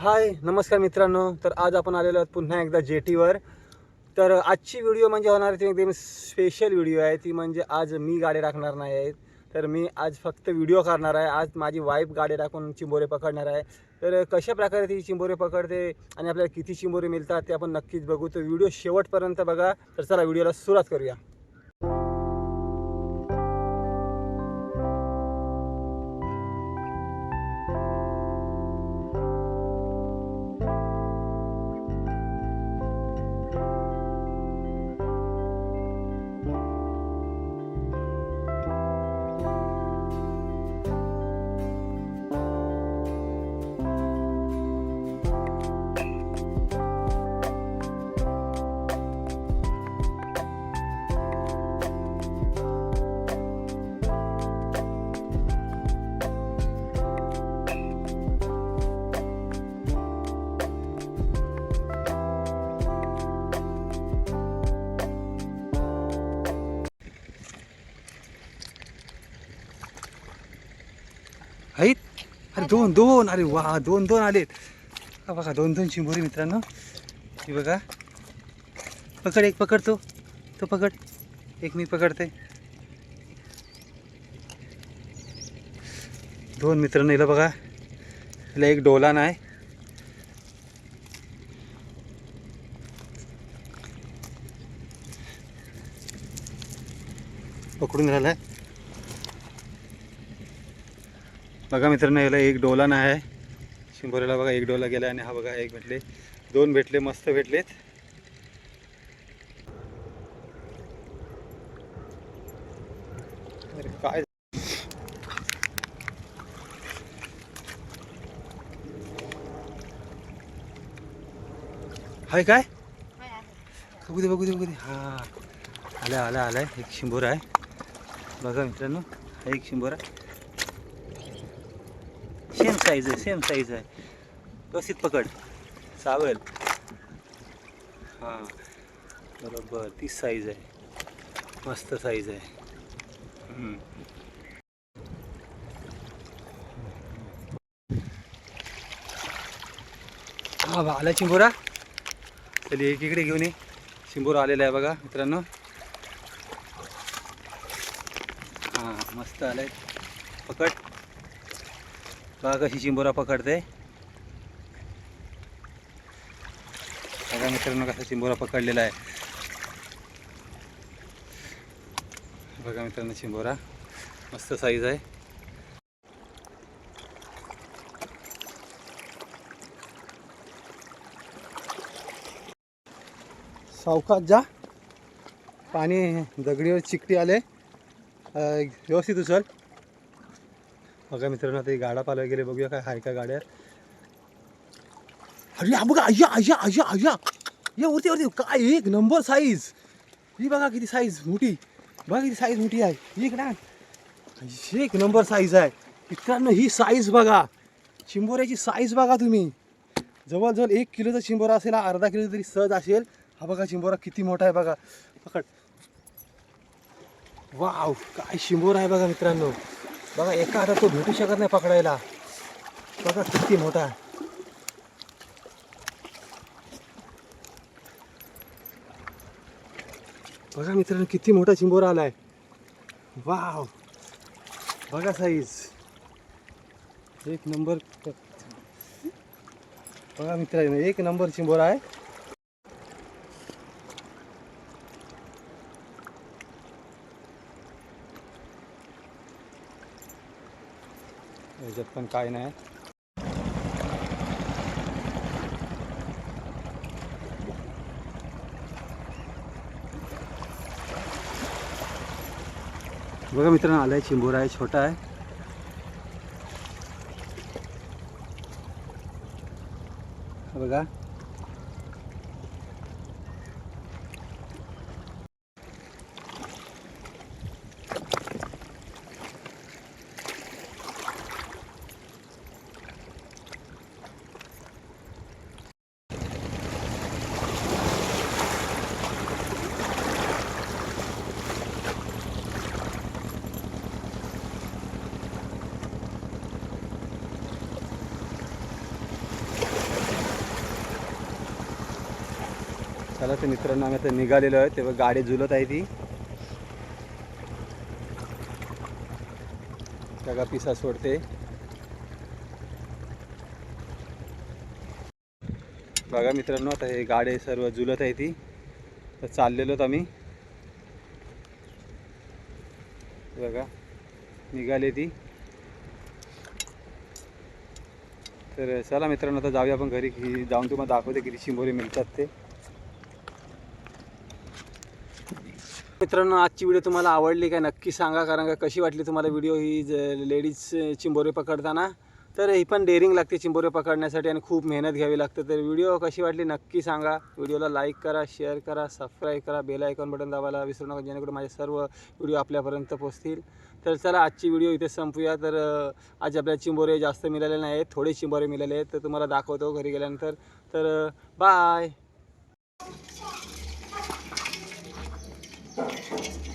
हाय नमस्कार मित्रांनो. तर आज आपण आलेलो आहोत पुन्हा एकदा जेटीवर. तर आजची व्हिडिओ म्हणजे होणार ती एकदम स्पेशल व्हिडिओ आहे. ती म्हणजे आज मी गाडी राखणार नाही आहे. तर मी आज फक्त व्हिडिओ करणार आहे. आज माझी वाईफ गाडी राखून चिंबोरे पकडणार आहे. तर कशा प्रकारे ती चिंबोरे पकडते आणि आपल्याला किती चिंबोरे मिळतात ते आपण नक्कीच बघू. तर व्हिडिओ शेवटपर्यंत बघा. तर चला व्हिडिओला सुरुवात करूया. आहेत? अरे दोन दोन. अरे वा दोन दोन आलेत. हा बघा दोन दोन चिंबोरी मित्रांनो. ही बघा. पकड एक पकड तो. तो पकड. एक मी पकडते. दोन मित्रांनो हिला बघा. हिला एक डोला नाही पकडून राहिला बघा मित्रांनो याला एक डोला नाही आहे. शिंबोऱ्याला बघा एक डोला गेला आणि हा बघा एक भेटले. दोन भेटले मस्त भेटलेत. काय? हाय काय? बघू दे बघू दे बघू दे. हा. आला आला आलाय. एक शिंबोरा आहे. बघा मित्रांनो हा एक शिंबोरा. सेम साईज आहे सेम साईज आहे. व्यवस्थित पकड. सावल. हां बरोबर तीच साईज आहे. मस्त साईज आहे. हा बा आला चिंबोरा. चल एक इकडे घेऊन ये. चिंबोरा आलेला आहे बघा मित्रांनो. हां मस्त आलाय. पकड. बघा कशी चिंबोरा पकडते. बघा मित्रांनो कसा चिंबोरा पकडलेला आहे. बघा मित्रांनो चिंबोरा मस्त साईज आहे. सावकात जा. पाणी दगडीवर चिकटी आले. व्यवस्थित उचल. बघा मित्रांनो ते गाडा पालवा गेले बघूया काय हाय का गाड्या अरे हा बघा अय्या अय्या अय्या अय्या या वरती वरती. काय एक नंबर साईज ही बघा किती साईज मोठी. बघा किती साईज मोठी आहे. एक ना. एक नंबर साईज आहे. मित्रांनो ही साईज बघा. चिंबोऱ्याची साईज बघा तुम्ही. जवळजवळ एक किलोचा चिंबोरा असेल हा अर्धा किलो तरी सहज असेल. हा बघा चिंबोरा किती मोठा आहे बघा. पकड. वाव काय शिंबोरा आहे बघा मित्रांनो. बघा एका हातात तो भेटू शकत नाही पकडायला. बघा किती मोठा. आहे बघा मित्रांनो किती मोठा चिंबोरा आलाय. वाव. बघा साईज एक नंबर बघा मित्रांनो एक नंबर चिंबोरा आहे. ह्याच्यात पण काय नाही. बघा मित्रांनो आलाय चिंबोरा आहे छोटा आहे. बघा. चला ते मित्रांनो आम्ही आता निघालेलो आहे तेव्हा गाडी झुलत आहे ती. सगळा पिसा सोडते. बघा मित्रांनो आता हे गाडी सर्व झुलत आहे ती. तर चाललेलो आहोत आम्ही. बघा निघाली ती. तर चला मित्रांनो आता जाऊया आपण घरी. जाऊन तुम्हाला दाखवते किती शिंबोरी मिळतात ते. मित्रांनो आजची व्हिडिओ तुम्हाला आवडली काय नक्की सांगा कारण का कशी वाटली तुम्हाला व्हिडिओ ही लेडीज चिंबोरे पकडताना? तर ही पण डेअरिंग लागते चिंबोरे पकडण्यासाठी आणि खूप मेहनत घ्यावी लागते. तर व्हिडिओ कशी वाटली नक्की सांगा. व्हिडिओला लाईक करा शेअर करा सबस्क्राईब करा बेल आयकॉन बटन दाबायला विसरू नका जेणेकरून माझे सर्व व्हिडिओ आपल्यापर्यंत पोहोचतील. तर चला आजची व्हिडिओ इथे संपूया. तर आज आपल्याला चिंबोरे जास्त मिळाले नाही आहेत थोडे चिंबोरे मिळाले आहेत तर तुम्हाला दाखवतो घरी गेल्यानंतर. तर बाय Thank you.